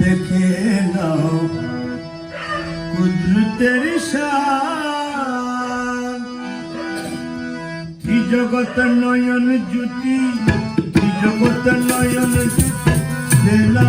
দেখে নাও। কুদরতের কি জগত নয়ন জ্যোতি কি জগত নয়ন জ্যোতি খেলা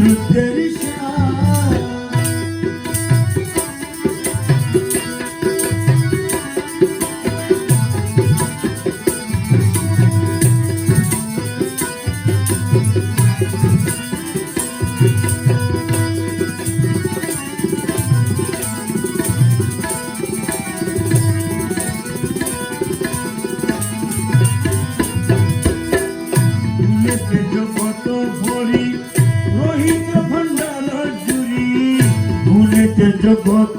Good day. ভরি রহিত ভণ্ডার জুড়ি। ভুলেতে জগত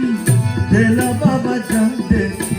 দেলা বাবা জান দেখলাম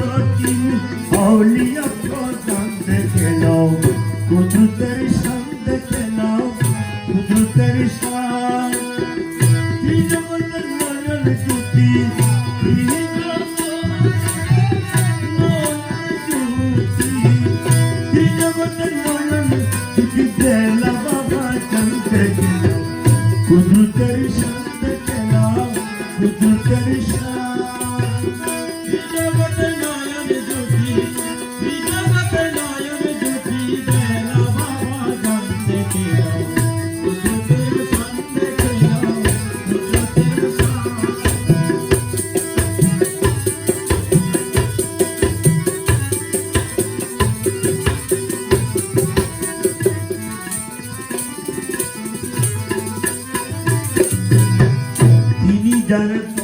রচিন অলিয়ত জান দেখে নাও কুদরতের শান দেখে নাও কুদরতের শান এই জগতের মনের জুতি জগতের মনন জুতি দেলা বাবা জান দেখে done it for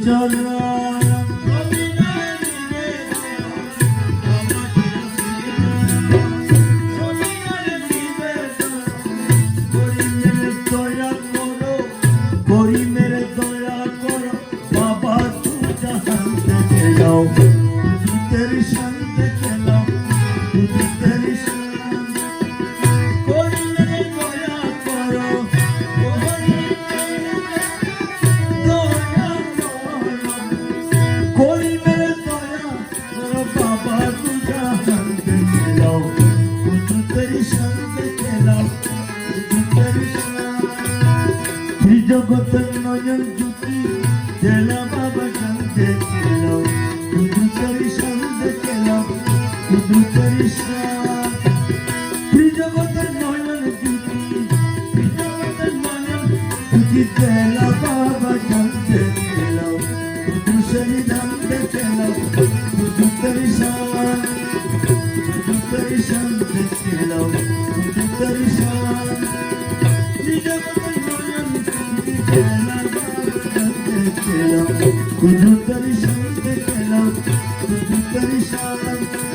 家人。জগতের নয়ন জ্যোতি জেলা বাবা শান্তে খেলাম শুধু তারি শান্তে খেলাম শুধু তারি জগতের নয়ন জ্যোতি জগতের নয়ন জ্যোতি খেলাম পেলাম কোনো তারি শান্তি পেলাম কোনো শান্তি